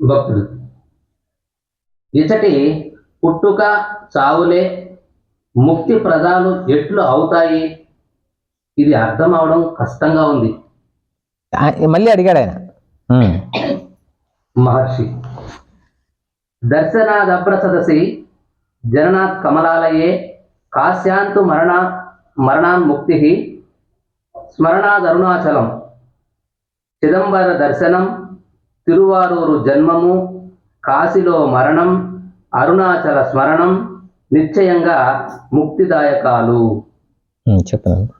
భక్తుడు. ఇచటి పుట్టుక చావులే ముక్తి ప్రదాలు ఎట్లు అవుతాయి? ఇది అర్థం అవడం కష్టంగా ఉంది. మళ్ళీ అడిగాడు ఆయన. మహర్షి దర్శనాదభ్ర సదసి జననాత్ కమలాలయే కాశ్యాంతు మరణ మరణాన్ముక్తి స్మరణాదరుణాచలం చిదంబర దర్శనం తిరువారూరు జన్మము కాశీలో మరణం అరుణాచల స్మరణం నిశ్చయంగా ముక్తిదాయకాలు. చెప్పండి.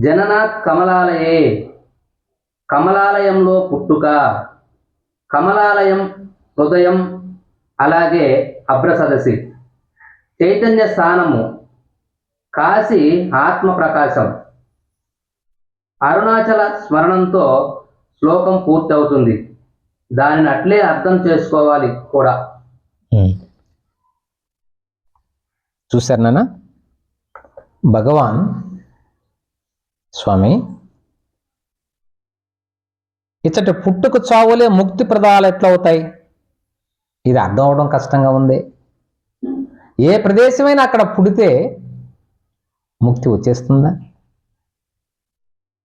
జననాత్ కమలాలయే కమలాలయంలో పుట్టుక కమలాలయం హృదయం అలాగే అభ్రసదసి. చైతన్య స్థానము కాశీ ఆత్మ ప్రకాశం. అరుణాచల స్మరణంతో శ్లోకం పూర్తి అవుతుంది దానిని అట్లే అర్థం చేసుకోవాలి కూడా. చూశారు నాన్న? భగవాన్ స్వామి ఇచ్చట పుట్టుకు చావులే ముక్తి ప్రదాలు ఎట్లా అవుతాయి? ఇది అర్థం అవడం కష్టంగా ఉంది. ఏ ప్రదేశమైనా అక్కడ పుడితే ముక్తి వచ్చేస్తుందా?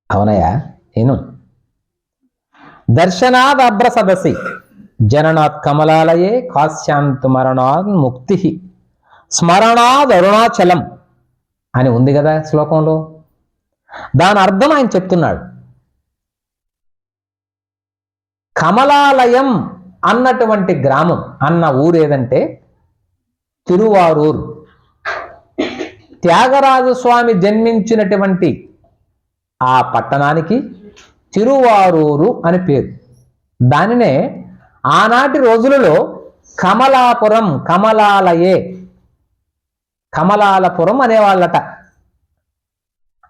అవునయ్యా నేను దర్శనాద్ అభ్ర సదసి జననాత్ కమలాలయే కాశ్యాంత్ మరణాత్ ముక్తి. స్మరణాద్ అరుణాచలం అని ఉంది కదా శ్లోకంలో. దాని అర్థం ఆయన చెప్తున్నాడు. కమలాలయం అన్నటువంటి గ్రామం అన్న ఊరు ఏదంటే తిరువారూరు. త్యాగరాజు స్వామి జన్మించినటువంటి ఆ పట్టణానికి తిరువారూరు అని పేరు. దానినే ఆనాటి రోజులలో కమలాపురం కమలాలయే కమలాలపురం అనేవాళ్ళట.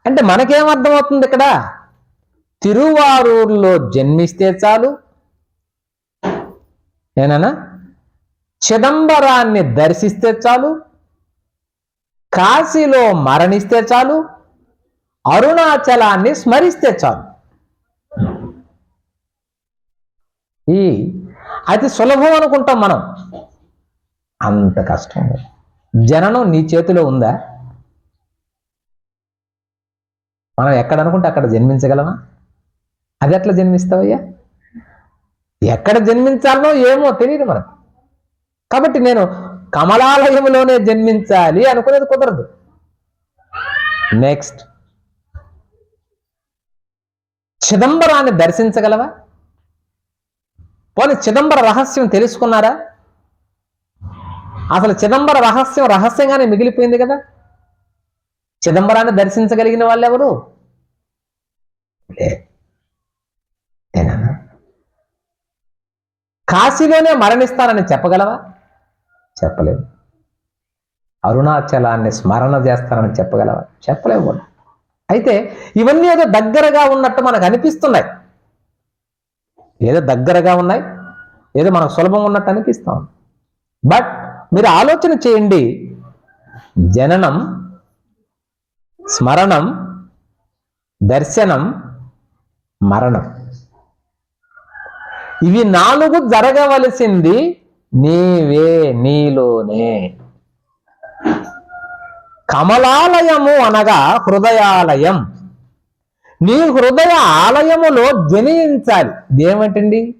అంటే మనకేమర్థమవుతుంది ఇక్కడ? తిరువారూరులో జన్మిస్తే చాలు. ఏనా చిదంబరాన్ని దర్శిస్తే చాలు. కాశీలో మరణిస్తే చాలు. అరుణాచలాన్ని స్మరిస్తే చాలు. ఈ అతి సులభం అనుకుంటాం మనం. అంత కష్టం. జననం నీ చేతిలో ఉందా? మనం ఎక్కడ అనుకుంటే అక్కడ జన్మించగలమా? అది ఎట్లా జన్మిస్తావయ్యా? ఎక్కడ జన్మించాలనో ఏమో తెలియదు మనకు. కాబట్టి నేను కమలాలయంలోనే జన్మించాలి అనుకునేది కుదరదు. నెక్స్ట్ చిదంబరాన్ని దర్శించగలవా? పోనీ చిదంబర రహస్యం తెలుసుకున్నారా? అసలు చిదంబర రహస్యం రహస్యంగానే మిగిలిపోయింది కదా. చిదంబరాన్ని దర్శించగలిగిన వాళ్ళు ఎవరు కాశీలోనే మరణిస్తానని చెప్పగలవా? చెప్పలేవు అరుణాచలాన్ని స్మరణ చేస్తానని చెప్పగలవా? చెప్పలేవు కూడా. అయితే ఇవన్నీ ఏదో దగ్గరగా ఉన్నట్టు మనకు అనిపిస్తున్నాయి. ఏదో దగ్గరగా ఉన్నాయి ఏదో మనకు సులభం ఉన్నట్టు అనిపిస్తాం బట్ మీరు ఆలోచన చేయండి జననం స్మరణం దర్శనం మరణం. ఇవి నాలుగు జరగవలసింది నీవే నీలోనే. కమలాలయము అనగా హృదయాలయం. నీ హృదయ ఆలయములో జనించాలి. ఇదేమిటండి?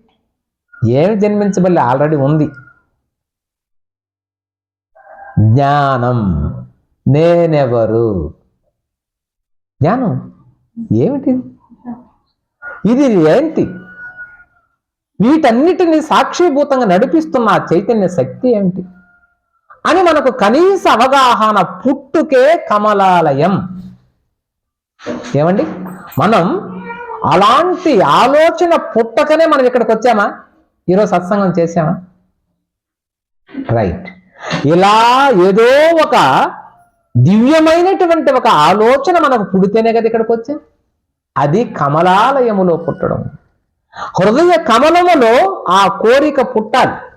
ఏమి జన్మించబల్లి ఆల్రెడీ ఉంది? జ్ఞానం. నేనెవరు? జ్ఞానం. ఏమిటి? ఇది ఏంటి? వీటన్నిటిని సాక్షిభూతంగా నడిపిస్తున్న చైతన్య శక్తి ఏమిటి? అని మనకు కనీస అవగాహన పుట్టుకే కమలాలయం. ఏమండి? మనం అలాంటి ఆలోచన పుట్టకనే మనం ఇక్కడికి వచ్చామా? ఈరోజు సత్సంగం చేసామా రైట్ ఇలా ఏదో ఒక దివ్యమైనటువంటి ఒక ఆలోచన మనకు పుడితేనే కదా ఇక్కడికి వచ్చాం. అది కమలాలయములో పుట్టడం. హృదయ కమలములో ఆ కోరిక పుట్టాలి.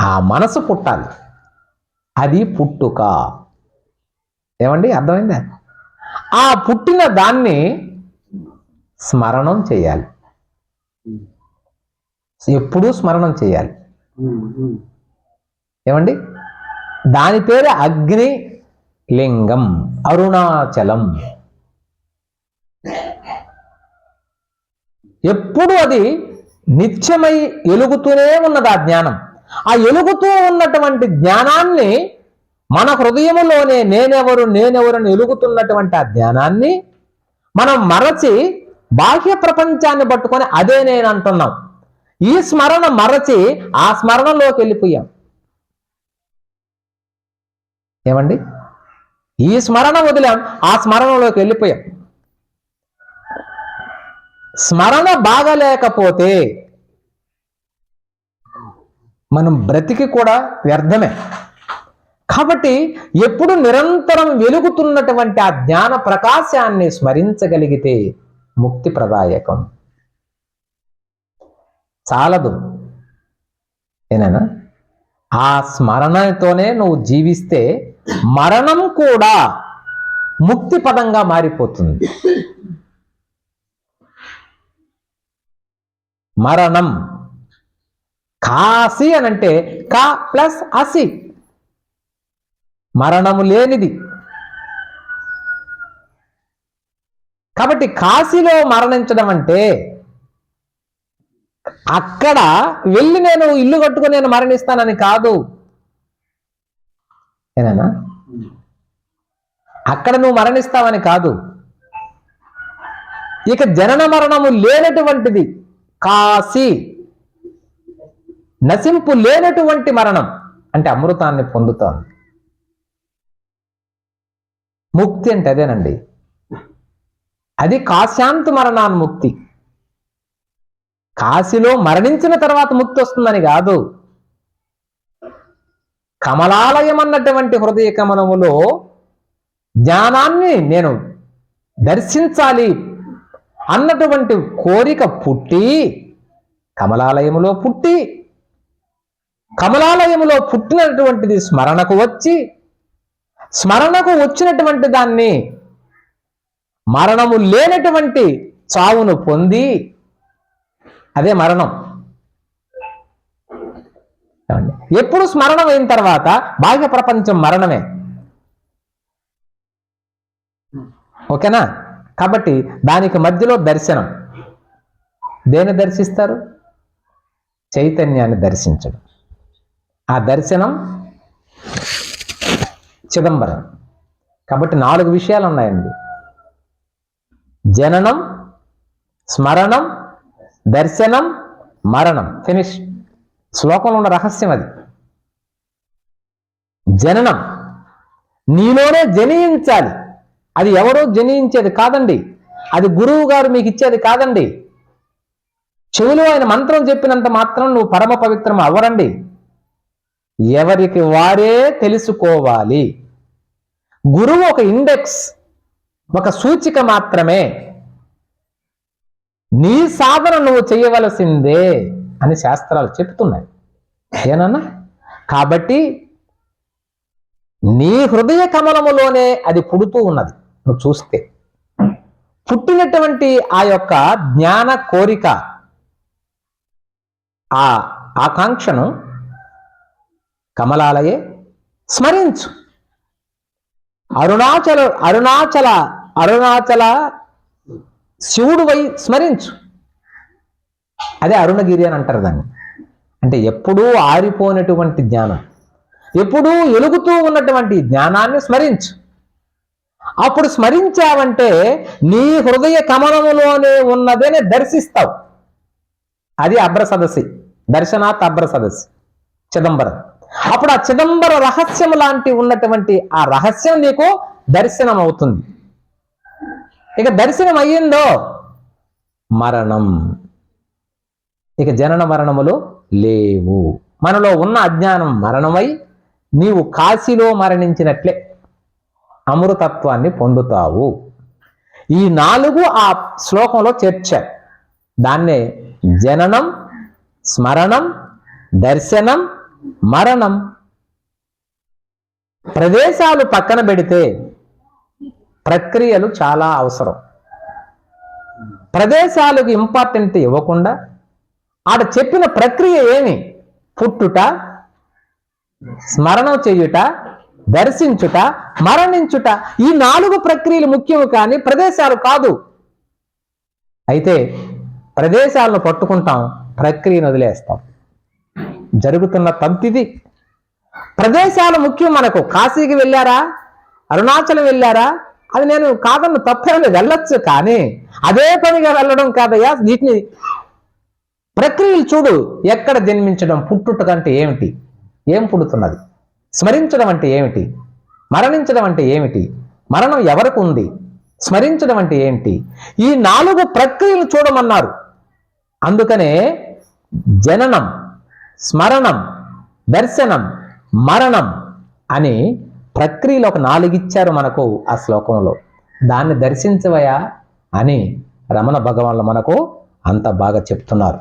ఆ మనసు పుట్టాలి. అది పుట్టుక. ఏమండి? అర్థమైందా? ఆ పుట్టిన దాన్ని స్మరణం చేయాలి. ఎప్పుడూ స్మరణం చేయాలి. ఏమండి? దాని పేరు అగ్ని లింగం అరుణాచలం. ఎప్పుడు అది నిత్యమై ఎలుగుతూనే ఉన్నది ఆ జ్ఞానం. ఆ ఎలుగుతూ ఉన్నటువంటి జ్ఞానాన్ని మన హృదయంలోనే నేనెవరు నేనెవరు అని ఎలుగుతున్నటువంటి ఆ ధ్యానాన్ని మనం మరచి బాహ్య ప్రపంచాన్ని పట్టుకొని అదే నేను అంటున్నాం. ఈ స్మరణ మరచి ఆ స్మరణలోకి వెళ్ళిపోయాం. ఏమండి? ఈ స్మరణ వదిలాం ఆ స్మరణలోకి వెళ్ళిపోయాం. స్మరణ బాగలేకపోతే మనం బ్రతికి కూడా వ్యర్థమే. కాబట్టి ఎప్పుడు నిరంతరం వెలుగుతున్నటువంటి ఆ జ్ఞాన ప్రకాశాన్ని స్మరించగలిగితే ముక్తి ప్రదాయకం. చాలదు. ఏనా ఆ స్మరణతోనే నువ్వు జీవిస్తే మరణం కూడా ముక్తి పదంగా మారిపోతుంది. మరణం. కాసి అనంటే కా ప్లస్ అసి. మరణము లేనిది. కాబట్టి కాశీలో మరణించడం అంటే అక్కడ వెళ్ళి నేను ఇల్లు కట్టుకుని నేను మరణిస్తానని కాదు. ఏనా అక్కడ నువ్వు మరణిస్తావని కాదు. ఇక జనన మరణము లేనటువంటిది కాశీ. నశింపు లేనటువంటి మరణం. అంటే అమృతాన్ని పొందుతాను. ముక్తి అంటే అదేనండి. అది కాశాంత మరణాన్ని ముక్తి. కాశీలో మరణించిన తర్వాత ముక్తి వస్తుందని కాదు. కమలాలయం అన్నటువంటి హృదయ కమలములో జ్ఞానాన్ని నేను దర్శించాలి అన్నటువంటి కోరిక పుట్టి కమలాలయములో పుట్టి కమలాలయములో పుట్టినటువంటిది స్మరణకు వచ్చి స్మరణకు వచ్చినటువంటి దాన్ని మరణము లేనటువంటి చావును పొంది అదే మరణం. ఎప్పుడు స్మరణం అయిన తర్వాత బాహ్య ప్రపంచం మరణమే. ఓకేనా? కాబట్టి దానికి మధ్యలో దర్శనం. దేని దర్శిస్తారు? చైతన్యాన్ని దర్శించడం. ఆ దర్శనం చిదంబరం. కాబట్టి నాలుగు విషయాలు ఉన్నాయండి జననం స్మరణం దర్శనం మరణం. ఫినిష్ శ్లోకంలో ఉన్న రహస్యం అది. జననం. నీలోనే జనించాలి. అది ఎవరో జనించేది కాదండి. అది గురువు గారు మీకు ఇచ్చేది కాదండి. చెవులు ఆయన మంత్రం చెప్పినంత మాత్రం నువ్వు పరమ పవిత్రం అవ్వరండి. ఎవరికి వారే తెలుసుకోవాలి. గురువు ఒక ఇండెక్స్ ఒక సూచిక మాత్రమే. నీ సాధన నువ్వు చేయవలసిందే అని శాస్త్రాలు చెప్తున్నాయి. ఏనన్నా? కాబట్టి నీ హృదయ కమలములోనే అది పుడుతూ ఉన్నది. నువ్వు చూస్తే. పుట్టినటువంటి ఆ యొక్క జ్ఞాన కోరిక ఆ ఆకాంక్షను కమలాలయే స్మరించు. అరుణాచల అరుణాచల అరుణాచల శివుడు వై స్మరించు. అదే అరుణగిరి అని అంటారు దాన్ని. అంటే ఎప్పుడూ ఆరిపోయినటువంటి జ్ఞానం. ఎప్పుడూ ఎలుగుతూ ఉన్నటువంటి జ్ఞానాన్ని స్మరించు. అప్పుడు స్మరించావంటే నీ హృదయ కమలములోనే ఉన్నదని దర్శిస్తావు. అది అభ్ర సదస్సి దర్శనాత్ అభ్ర సదస్సి చిదంబరం. అప్పుడు ఆ చిదంబర రహస్యం లాంటి ఉన్నటువంటి ఆ రహస్యం నీకు దర్శనం అవుతుంది ఇక దర్శనం అయ్యిందో మరణం. ఇక జనన మరణములు లేవు. మనలో ఉన్న అజ్ఞానం మరణమై నీవు కాశీలో మరణించినట్లే అమృతత్వాన్ని పొందుతావు. ఈ నాలుగు ఆ శ్లోకంలో చేర్చారు దాన్నే జననం స్మరణం దర్శనం మరణం ప్రదేశాలు పక్కన పెడితే ప్రక్రియలు చాలా అవసరం. ప్రదేశాలకు ఇంపార్టెంట్ ఇవ్వకుండా ఆడ చెప్పిన ప్రక్రియ ఏమి? పుట్టుట స్మరణ చేయుట దర్శించుట మరణించుట. ఈ నాలుగు ప్రక్రియలు ముఖ్యము కానీ ప్రదేశాలు కాదు. అయితే ప్రదేశాలను పట్టుకుంటాం ప్రక్రియను వదిలేస్తాం. జరుగుతున్న తంతిది. ప్రదేశాలు ముఖ్యం మనకు. కాశీకి వెళ్ళారా? అరుణాచలం వెళ్ళారా? అది నేను కాదన్న తప్పని వెళ్ళొచ్చు కానీ అదే పనిగా వెళ్ళడం కాదయ్యా. వీటిని ప్రక్రియలు చూడు. ఎక్కడ జన్మించడం పుట్టుట అంటే ఏమిటి? ఏం పుడుతున్నది? స్మరించడం అంటే ఏమిటి? మరణించడం అంటే ఏమిటి? మరణం ఎవరికి ఉంది? స్మరించడం అంటే ఏంటి ఈ నాలుగు ప్రక్రియలు చూడమన్నారు. అందుకనే జననం స్మరణం దర్శనం మరణం అని ప్రక్రియలు ఒక నాలుగు ఇచ్చారు మనకు ఆ శ్లోకంలో. దాన్ని దర్శించవయా అని రమణ భగవాన్లు మనకు అంత బాగా చెప్తున్నారు.